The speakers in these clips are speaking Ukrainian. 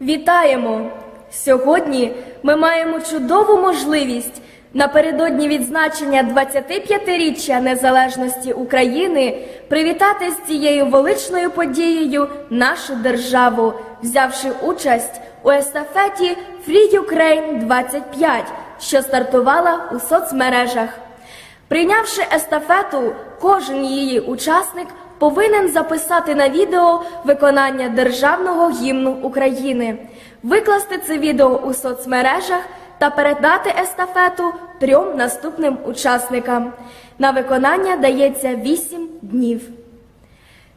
Вітаємо! Сьогодні ми маємо чудову можливість напередодні відзначення 25-річчя незалежності України привітати з цією величною подією нашу державу, взявши участь у естафеті Free Ukraine 25, що стартувала у соцмережах. Прийнявши естафету, кожен її учасник повинен записати на відео виконання державного гімну України, викласти це відео у соцмережах та передати естафету трьом наступним учасникам. На виконання дається 8 днів.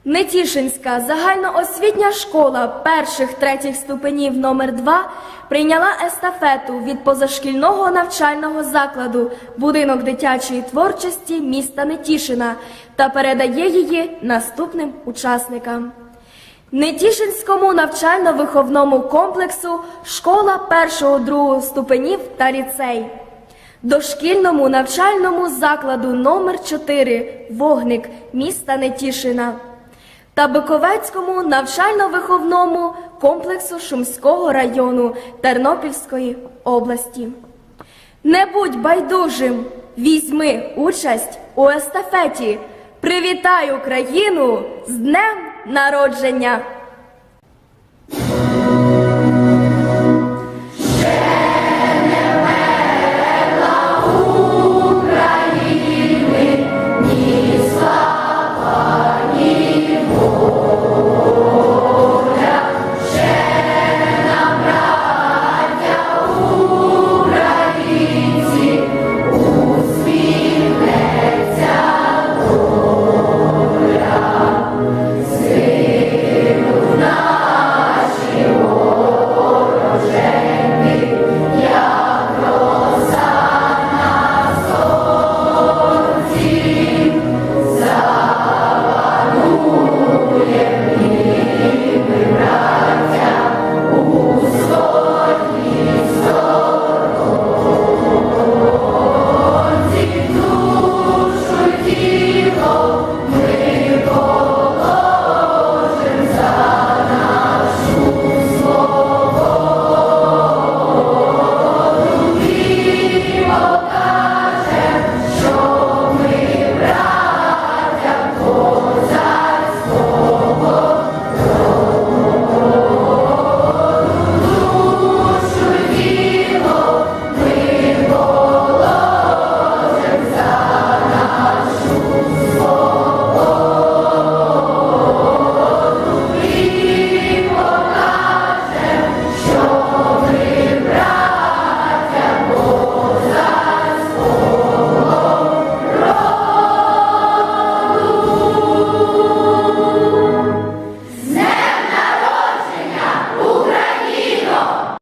Нетішинська загальноосвітня школа перших третіх ступенів номер 2 прийняла естафету від позашкільного навчального закладу будинок дитячої творчості міста Нетішина та передає її наступним учасникам. Нетішинському навчально-виховному комплексу школа першого-другого ступенів та ліцей. Дошкільному навчальному закладу номер 4 Вогник міста Нетішина та Биковецькому навчально-виховному комплексу Шумського району Тернопільської області. Не будь байдужим, візьми участь у естафеті. Привітай Україну з днем народження!